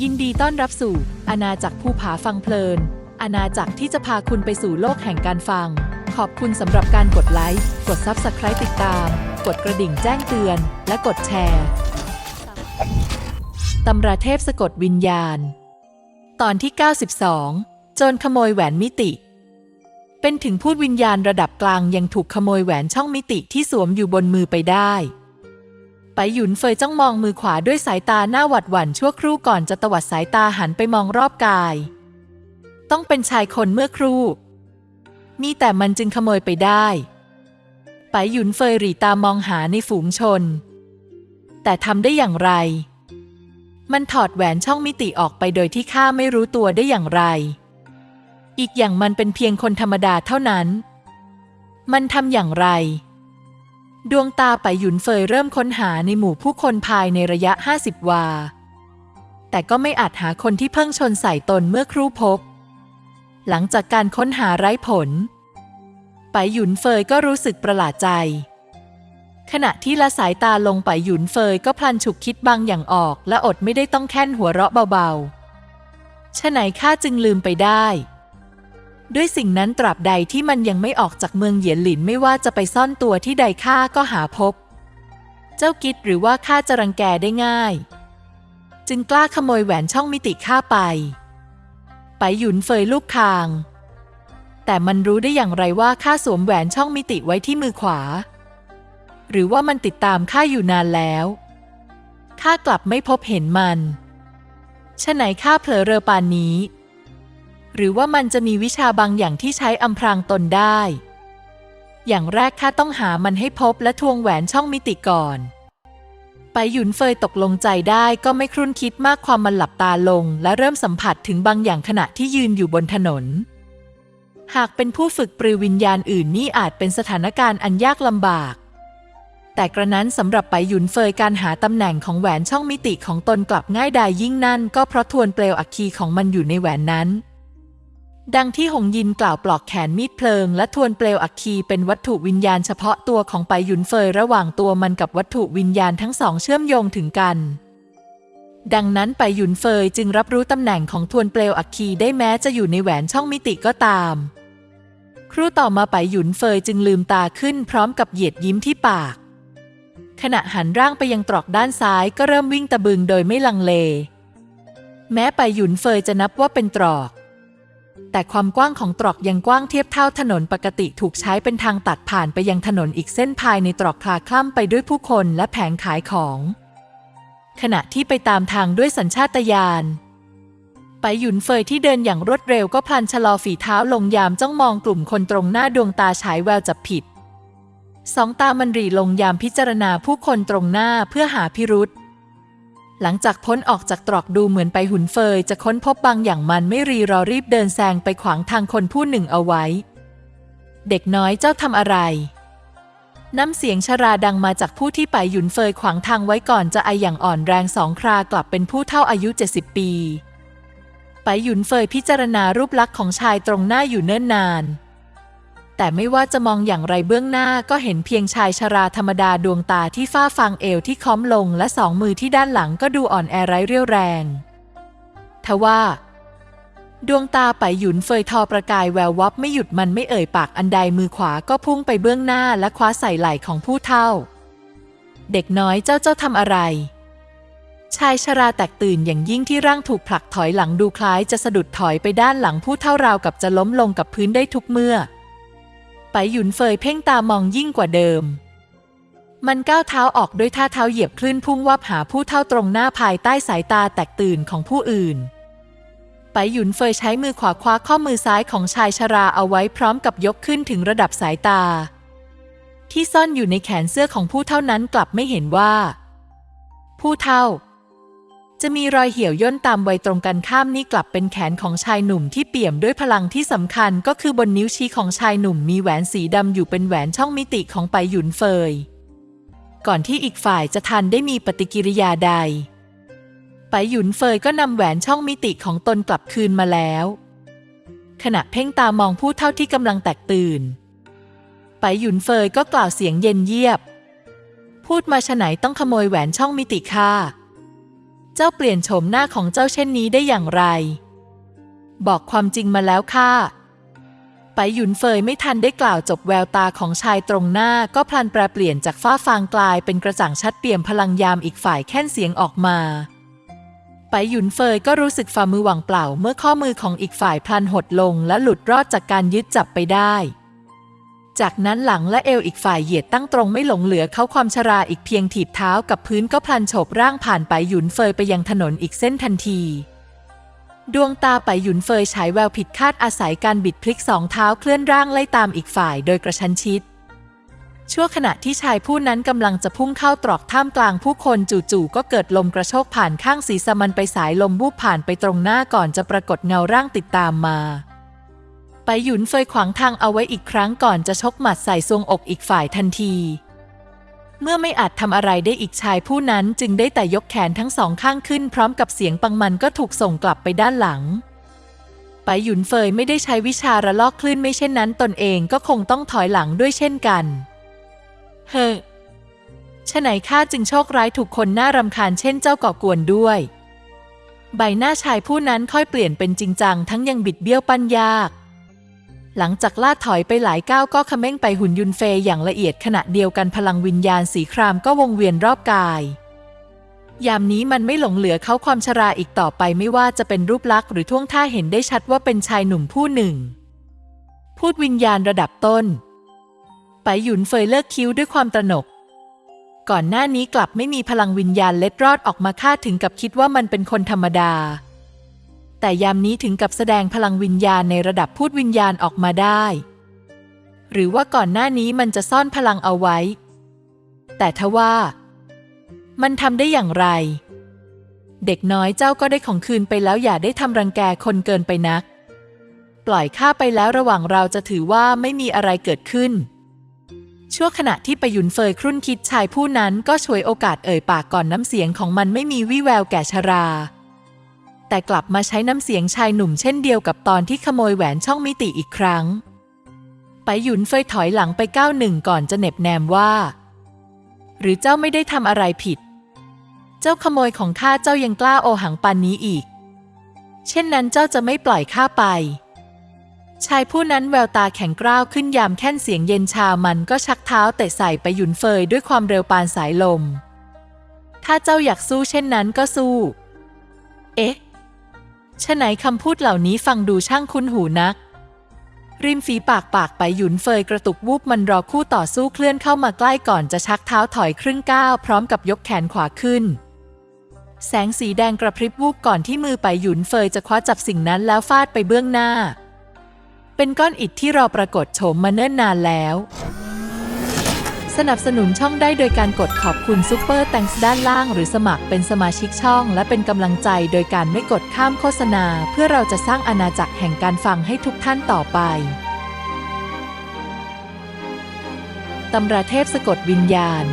ยินดีต้อนรับสู่อาณาจักรภูผาฟังเพลิน อาณาจักรที่จะพาคุณไปสู่โลกแห่งการฟัง ขอบคุณสำหรับการกดไลค์ กด Subscribe ติดตาม กดกระดิ่งแจ้งเตือน และกดแชร์ตำราเทพสะกดวิญญาณ ตอนที่ 92 โจรขโมยแหวนมิติ เป็นถึงพูดวิญญาณระดับกลางยังถูกขโมยแหวนช่องมิติที่สวมอยู่บนมือไปได้ หยุนเฟยจ้องมองมือขวาด้วยสายตาหน้าหวัดหวั่นชั่วครู่ก่อนจะตวัดสายตาหันไปมองรอบกาย ต้องเป็นชายคนเมื่อครู่มีแต่มันจึงขโมยไปได้ไปหยุนเฟยหรีตามองหาในฝูงชน แต่ทำได้อย่างไร มันถอดแหวนช่องมิติออกไปโดยที่ข้าไม่รู้ตัวได้อย่างไร อีกอย่างมันเป็นเพียงคนธรรมดาเท่านั้น มันทำอย่างไร ดวงตาไปหยุนเฟยเริ่มค้นหาในหมู่ผู้คนภายในระยะ 50 วา แต่ก็ไม่อาจหาคนที่เพิ่งชนใส่ตนเมื่อครู่พบ หลังจากการค้นหาไร้ผล ไปหยุนเฟยก็รู้สึกประหลาดใจ ขณะที่ละสายตาลงไปหยุนเฟยก็พลันฉุกคิดบางอย่างออก และอดไม่ได้ต้องแค่นหัวเราะเบาๆฉะไหนข้าจึงลืมไปได้ ด้วยสิ่งนั้นตราบใดที่มันยังไม่ออกจากเมืองเหยียนหลินไม่ว่าจะไปซ่อนตัวที่ใดข้าก็หาพบ เจ้ากิดหรือว่าข้าจะรังแกได้ง่าย จึงกล้าขโมยแหวนช่องมิติข้าไป ไปหยุนเฟยลูกคาง แต่มันรู้ได้อย่างไรว่าข้าสวมแหวนช่องมิติไว้ที่มือขวา หรือว่ามันติดตามข้าอยู่นานแล้วข้ากลับไม่พบเห็นมันฉะไหนข้าเผลอเรอปานนี้ หรือว่ามันจะมีวิชาบางอย่างที่ใช้อำพรางตนได้ อย่างแรกข้าต้องหามันให้พบและทวงแหวนช่องมิติก่อน ไปหยุนเฟยตกลงใจได้ก็ไม่ครุ่นคิดมากความมันหลับตาลง และเริ่มสัมผัสถึงบางอย่างขณะที่ยืนอยู่บนถนน หากเป็นผู้ฝึกปรือวิญญาณอื่นนี่อาจเป็นสถานการณ์อันยากลำบาก แต่กระนั้นสำหรับไปหยุนเฟยการหาตำแหน่งของแหวนช่องมิติของตนกลับง่ายดายยิ่งนั่น ก็เพราะทวนเปลวอัคคีของมันอยู่ในแหวนนั้น ดังที่หงยินกล่าวปลอกแขนมีดเพลิง และทวนเปลวอัคคีเป็นวัตถุวิญญาณเฉพาะตัวของไปหยุนเฟยระหว่างตัวมันกับวัตถุวิญญาณทั้งสองเชื่อมโยงถึงกัน ดังนั้นไปหยุนเฟยจึงรับรู้ตำแหน่งของทวนเปลวอัคคีได้แม้จะอยู่ในแหวนช่องมิติก็ตาม ครู่ต่อมาไปหยุนเฟยจึงลืมตาขึ้นพร้อมกับเหยียดยิ้มที่ปาก ขณะหันร่างไปยังตรอกด้านซ้ายก็เริ่มวิ่งตะบึงโดยไม่ลังเล แม้ไปหยุนเฟยจะนับว่าเป็นตรอก แต่ความกว้างของตรอกยังกว้างเทียบเท่าถนนปกติถูกใช้เป็นทางตัดผ่านไปยังถนนอีกเส้นภายในตรอกคลาคล่ำไปด้วยผู้คนและแผงขายของ ขณะที่ไปตามทางด้วยสัญชาตญาณไปหยุนเฟยที่เดินอย่างรวดเร็วก็พลันชะลอฝีเท้าลงยามจ้องมองกลุ่มคนตรงหน้าดวงตาฉายแววจับผิด สองตามันรีลงยามพิจารณาผู้คนตรงหน้าเพื่อหาพิรุษ หลังจากพ้นออกจากตรอกดูเหมือนไปหุนเฟย จะค้นพบบางอย่างมันไม่รีรอรีบเดินแซงไปขวางทางคนผู้หนึ่งเอาไว้ เด็กน้อยเจ้าทำอะไร น้ำเสียงชราดังมาจากผู้ที่ไปหยุนเฟยขวางทางไว้ก่อนจะไออย่างอ่อนแรงสองครากลับเป็นผู้เท่าอายุ 70 ปี ไปหยุนเฟยพิจารณารูปลักษณ์ของชายตรงหน้าอยู่เนิ่นนาน แต่ไม่ว่าจะมองอย่างไรเบื้องหน้าก็เห็นเพียงชายชราธรรมดาดวงตาที่ฝ้าฟางเอวที่ค้อมลงและสองมือที่ด้านหลังก็ดูอ่อนแอไร้เรี่ยวแรง ทว่า ดวงตาไปหยุนเฟยทอประกายแวววับไม่หยุดมันไม่เอ่ยปากอันใดมือขวาก็พุ่งไปเบื้องหน้าและคว้าใส่ไหล่ของผู้เฒ่า เด็กน้อยเจ้าเจ้าทำอะไร ชายชราแตกตื่นอย่างยิ่งที่ร่างถูกผลักถอยหลังดูคล้ายจะสะดุดถอยไปด้านหลังผู้เท่าราวกับจะล้มลงกับพื้นได้ทุกเมื่อ ไปหยุนเฟยเพ่งตามองยิ่งกว่าเดิม มันก้าวเท้าออกด้วยท่าเท้าเหยียบคลื่นพุ่งวับหาผู้เท่าตรงหน้าภายใต้สายตาแตกตื่นของผู้อื่น ไปหยุนเฟยใช้มือขวาคว้าข้อมือซ้ายของชายชราเอาไว้พร้อมกับยกขึ้นถึงระดับสายตา ที่ซ่อนอยู่ในแขนเสื้อของผู้เท่านั้นกลับไม่เห็นว่า ผู้เท่า จะมีรอยเหี่ยวย่นตามวัยตรงกันข้ามนี่กลับเป็นแขนของชายหนุ่มที่เปี่ยมด้วยพลังที่สำคัญก็คือบนนิ้วชี้ของชายหนุ่มมีแหวนสีดำอยู่เป็นแหวนช่องมิติของไปหยุนเฟย ก่อนที่อีกฝ่ายจะทันได้มีปฏิกิริยาใด ไปหยุนเฟยก็นำแหวนช่องมิติของตนกลับคืนมาแล้ว ขณะเพ่งตามองผู้เท่าที่กำลังแตกตื่น ไปหยุนเฟยก็กล่าวเสียงเย็นเยียบ พูดมาฉไหนต้องขโมยแหวนช่องมิติค่า เจ้าเปลี่ยนโฉมหน้าของเจ้าเช่นนี้ได้อย่างไร บอกความจริงมาแล้วค่ะ ไปหยุนเฟยไม่ทันได้กล่าวจบแววตาของชายตรงหน้าก็พลันแปรเปลี่ยนจากฟ้าฟางกลายเป็นกระจ่างชัดเปี่ยมพลังยามอีกฝ่ายแค่นเสียงออกมา ไปหยุนเฟยก็รู้สึกฝ่ามือหว่างเปล่าเมื่อข้อมือของอีกฝ่ายพลันหดลงและหลุดรอดจากการยึดจับไปได้ จากนั้นหลังและเอวอีกฝ่ายเหยียดตั้งตรงไม่หลงเหลือเขาความชราอีกเพียงถีบเท้ากับพื้นก็พลันโฉบร่างผ่านไปหยุนเฟยไปยังถนนอีกเส้นทันทีดวงตาไปหยุนเฟยฉายแววผิดคาดอาศัยการบิดพลิกสองเท้าเคลื่อนร่างไล่ตามอีกฝ่ายโดยกระชั้นชิด ชั่วขณะที่ชายผู้นั้นกำลังจะพุ่งเข้าตรอกท่ามกลางผู้คนจู่ๆก็เกิดลมกระโชกผ่านข้างศีรษะมันไปสายลมวูบผ่านไปตรงหน้าก่อนจะปรากฏเงาร่างติดตามมา ไปหยุนเฟยขวางทางเอาไว้อีกครั้งก่อนจะชกหมัดใส่ทรวงอกอีกฝ่ายทันที เมื่อไม่อาจทำอะไรได้อีกชายผู้นั้นจึงได้แต่ยกแขนทั้งสองข้างขึ้น พร้อมกับเสียงปังมันก็ถูกส่งกลับไปด้านหลัง ไปหยุนเฟยไม่ได้ใช้วิชาระลอกคลื่นไม่เช่นนั้นตนเองก็คงต้องถอยหลังด้วยเช่นกัน เฮ้ฉะไหนข้าจึงโชคร้ายถูกคนน่ารำคาญเช่นเจ้าก่อกวนด้วย ใบหน้าชายผู้นั้นค่อยเปลี่ยนเป็นจริงจังทั้งยังบิดเบี้ยวปั้นยาก หลังจากลาดถอยไปหลายก้าวก็ขม้งไปหุ่นยุนเฟยอย่างละเอียดขณะเดียวกันพลังวิญญาณสีครามก็วงเวียนรอบกาย ยามนี้มันไม่หลงเหลือเขาความชราอีกต่อไปไม่ว่าจะเป็นรูปลักษณ์หรือท่วงท่าเห็นได้ชัดว่าเป็นชายหนุ่มผู้หนึ่ง พูดวิญญาณระดับต้น ไปหยุนเฟยเลิกคิ้วด้วยความตระหนก ก่อนหน้านี้กลับไม่มีพลังวิญญาณเล็ดรอดออกมาคาดถึงกับคิดว่ามันเป็นคนธรรมดา แต่ยามนี้ถึงกับแสดงพลังวิญญาณในระดับพูดวิญญาณออกมาได้ หรือว่าก่อนหน้านี้มันจะซ่อนพลังเอาไว้ แต่ทว่า มันทำได้อย่างไร เด็กน้อยเจ้าก็ได้ของคืนไปแล้วอย่าได้ทำรังแกคนเกินไปนัก ปล่อยข้าไปแล้วระหว่างเราจะถือว่าไม่มีอะไรเกิดขึ้น ชั่วขณะที่ไปหยุนเฟยครุ่นคิดชายผู้นั้นก็ฉวยโอกาสเอ่ยปากก่อนน้ำเสียงของมันไม่มีวี่แววแก่ชรา แต่กลับมาใช้น้ำเสียงชายหนุ่มเช่นเดียวกับตอนที่ขโมยแหวนช่องมิติอีกครั้ง ไปหยุนเฟยถอยหลังไปก้าวหนึ่งก่อนจะเหน็บแนมว่า หรือเจ้าไม่ได้ทำอะไรผิด เจ้าขโมยของข้าเจ้ายังกล้าโอหังปานนี้อีก เช่นนั้นเจ้าจะไม่ปล่อยข้าไป ชายผู้นั้นแววตาแข็งกร้าวขึ้นยามแค่นเสียงเย็นชามันก็ชักเท้าเตะใส่ไปหยุนเฟยด้วยความเร็วปานสายลมถ้าเจ้าอยากสู้เช่นนั้นก็สู้ เอ๊ะ ฉะไหนคำพูดเหล่านี้ฟังดูช่างคุ้นหูนัก ริมฝีปากปากไปหยุนเฟยกระตุกวูบมันรอคู่ต่อสู้เคลื่อนเข้ามาใกล้ก่อนจะชักเท้าถอยครึ่งก้าวพร้อมกับยกแขนขวาขึ้น แสงสีแดงกระพริบวูบก่อนที่มือไปหยุนเฟยจะคว้าจับสิ่งนั้นแล้วฟาดไปเบื้องหน้า เป็นก้อนอิฐที่รอปรากฏโฉมมาเนิ่นนานแล้ว สนับสนุนช่องได้โดยการกดขอบคุณซูเปอร์แตงส์ด้านล่าง หรือสมัครเป็นสมาชิกช่อง และเป็นกำลังใจโดยการไม่กดข้ามโฆษณา เพื่อเราจะสร้างอาณาจักรแห่งการฟังให้ทุกท่านต่อไปตำราเทพสะกดวิญญาณ